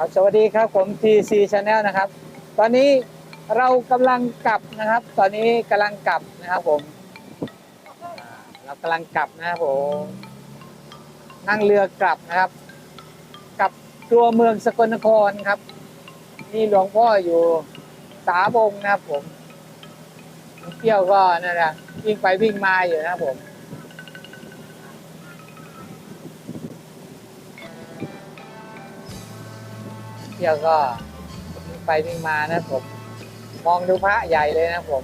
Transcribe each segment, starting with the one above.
ครับสวัสดีครับผม TC Channel นะครับ ตอนนี้เรากำลังกลับนะครับ ตอนนี้กำลังกลับนะครับผมเรากำลังกลับนะครับผมนั่งเรือกลับนะครับ กลับตัวเมืองสกลนครครับนี่หลวงพ่ออยู่สาบงนะครับผมเที่ยวก็นั่นแหละวิ่งไปวิ่งมาอยู่นะครับผม เที่ยวก็ไปวิ่งมานะผม มองดูพระใหญ่เลยนะผม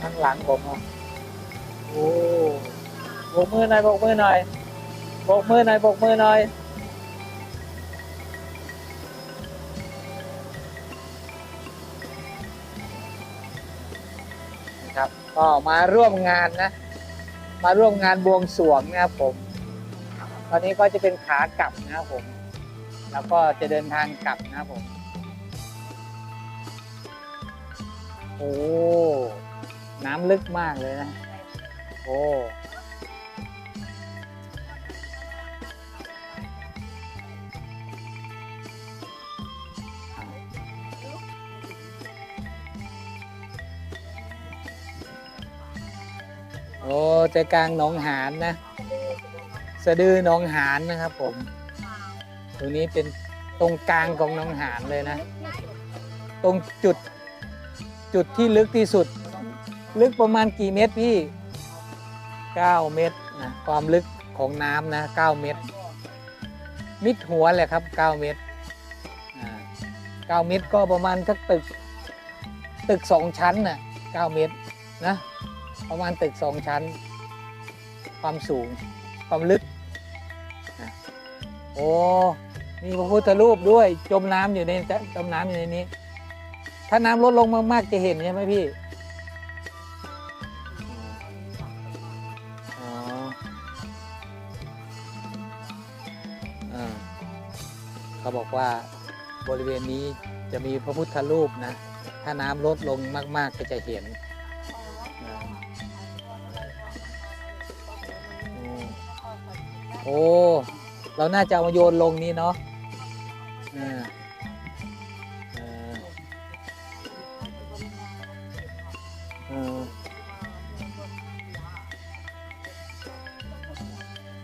ข้างหลังผมอะโอ้โบกมือหน่อยบกมือหน่อยบกมือหน่อยบกมือหน่อยครับก็มาร่วมงานนะ มาร่วมงานบวงสรวงนะครับผม ตอนนี้ก็จะเป็นขากลับนะครับผม แล้วก็จะเดินทางกลับนะครับผม โอ้ น้ำลึกมากเลยนะ โอ้โอ้ใจกลางหนองหานนะ สะดือหนองหานนะครับผม ตรงนี้เป็นตรงกลางของหนองหานเลยนะ ตรงจุดจุดที่ลึกที่สุด ลึกประมาณกี่เมตรพี่ 9 เมตรนะความลึกของน้ำนะ 9 เมตร มิดหัวแหละครับ 9 เมตรอ่า9เมตรก็ประมาณสักตึก ตึกสองชั้นน่ะ9เมตรนะ ประมาณตึกสองชั้น ความสูงความลึกนะ โอ้มีพระพุทธรูปด้วย จมน้ำอยู่ในจมน้ำอยู่ในนี้ ถ้าน้ำลดลงมากๆจะเห็นใช่ไหมพี่อ๋อเขาบอกว่าบริเวณนี้จะมีพระพุทธรูปนะ ถ้าน้ำลดลงมาก ๆ ก็จะเห็นโอ้ เราน่าจะเอามาโยนลงนี้เนาะอ่าอ่าอ่า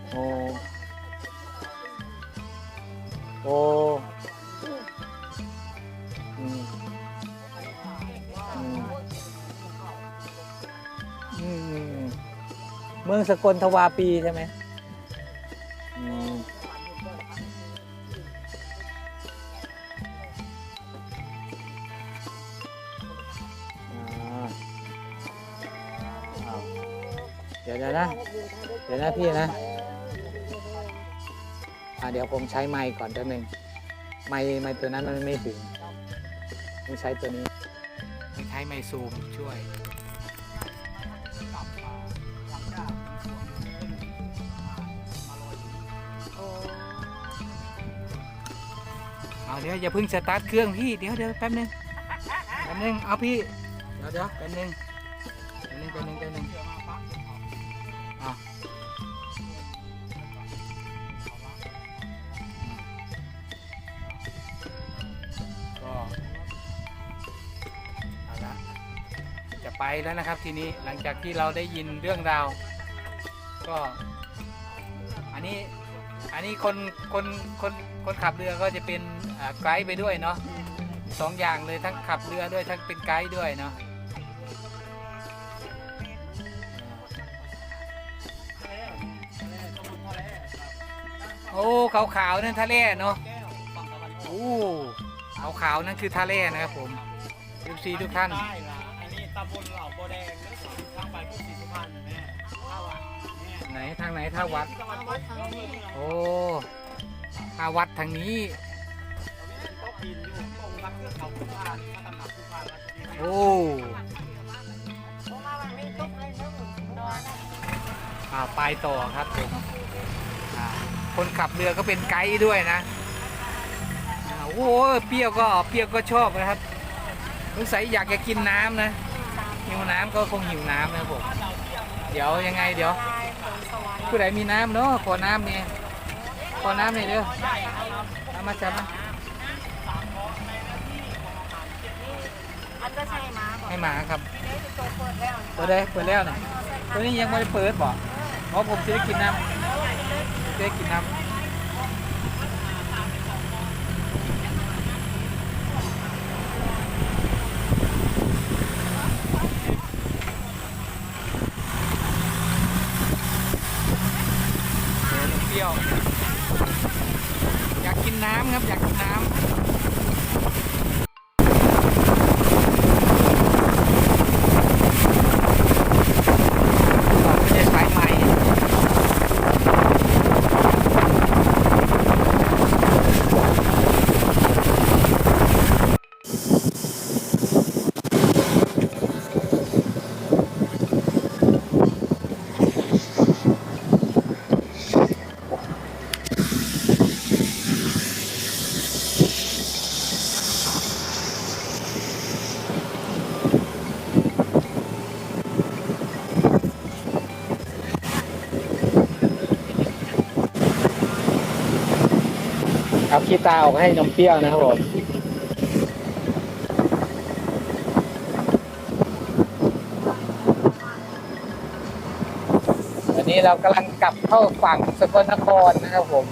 โอ้โอ้อืมอืมอืมเมืองสกลทวาปีใช่ไหม ดี๋ยวเดี๋ยวนะ เดี๋ยวนะพี่นะอ่าเดี๋ยวผมใช้ไมค์ก่อนแป๊บนึงไมค์ไมค์ตัวนั้นมันไม่ถึงต้องใช้ตัวนี้ใช้ไมค์ซูมช่วยเอาเดี๋ยวอย่าเพิ่งสตาร์ทเครื่องพี่เดี๋ยวเดี๋ยวแป๊บนึงแป๊บนึงเอาพี่เดี๋ยวเดี๋ยวแป๊บนึงแป๊บนึงแป๊บนึงแป๊บนึง ก็เอาละจะไปแล้วนะครับทีนี้หลังจากที่เราได้ยินเรื่องราว ก็ อันนี้อันนี้คนคนคนคนขับเรือก็จะเป็นอ่าไกด์ไปด้วยเนาะสองอย่างเลยทั้งขับเรือด้วยทั้งเป็นไกด์ด้วยเนาะ โอ้ขาวขาวๆนั่นทะเลเนาะโอ้ขาวขาวๆนั่นคือทะเลนะครับผมทุกซีทุกท่านได้ละอันนี้ตำบลเหล่าโบแดงนึกถึงทางไปพุทธศรีสุพรรณแม่ข้าวอะแม่ไหนทางไหนท่าวัดจังหวัดวัดทางนี้โอ้ท่าวัดทางนี้ก็กินอยู่ตรงรับเรื่องเขาสุพรรณพระตำหนักสุพรรณราชบุรีโอ้อ่าไปต่อครับผมอ่า คนขับเรือก็เป็นไกด์ด้วยนะโอ้โหเปรี้ยวก็เปรี้ยวก็ชอบนะครับสงสัยอยากจะกินน้ำนะหิวน้ำก็คงหิวน้ำนะผมเดี๋ยวยังไงเดี๋ยว ผู้ใดมีน้ำเนาะขอน้ำเนี่ยขอน้ำหน่อยเด้อเอามาจับมาใช่มาให้หมาครับตัวเปิดแล้วเปิดได้เปิดแล้วเนี่ยตัวนี้ยังไม่ได้เปิดบ่เพราะผมจะได้กินน้ำ จะได้กินน้ำเปรี้ยว อยากกินน้ำครับ อยากกินน้ำ ขี้ตาออกให้นมเปรี้ยวนะครับผมวันนี้เรากำลังกลับเข้าฝั่งสกลนครนะครับผม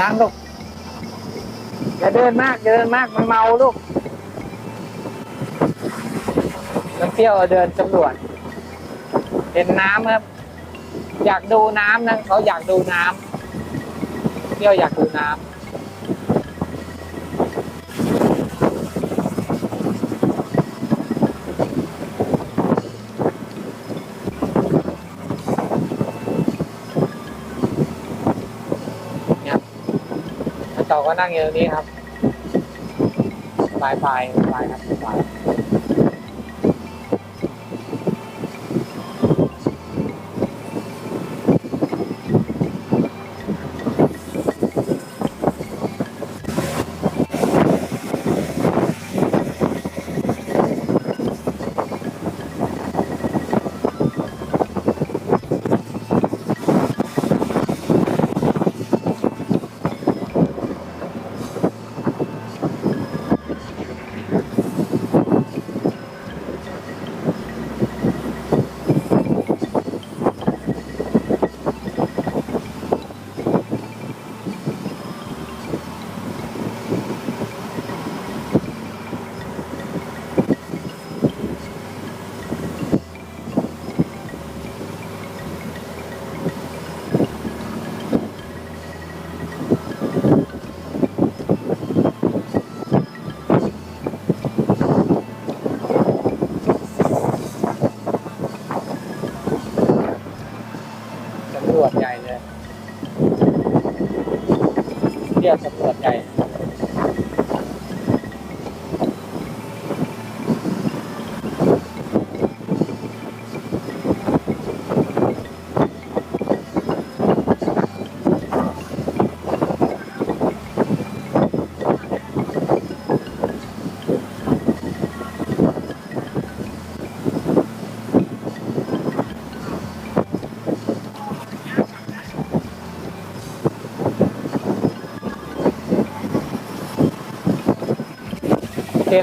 นั่งลูกอย่าเดินมากอย่าเดินมากมันเมาลูก น้ำเปรี้ยวเดินสำรวจเห็นน้ำครับ อยากดูน้ำนะเขาอยากดูน้ำเปรี้ยวอยากดูน้ำเนี่ยแล้วต่อก็นั่งอยู่ตรงนี้ครับสบายไปสบายครับสบาย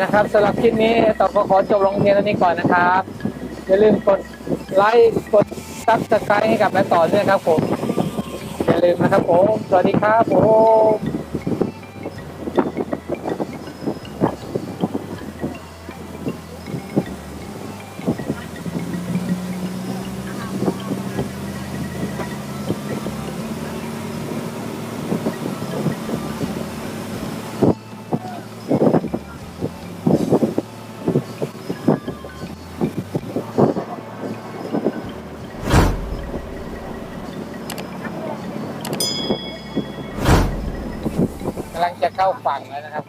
นะครับสำหรับคลิปนี้ต่อก็ขอจบลงเพียงเท่านี้ก่อนนะครับอย่าลืมกดไลค์กดซับสไครต์ให้กับแม่ต่อด้วยครับผมอย่าลืมนะครับผมสวัสดีครับผม เข้าฝั่งแล้วนะครับ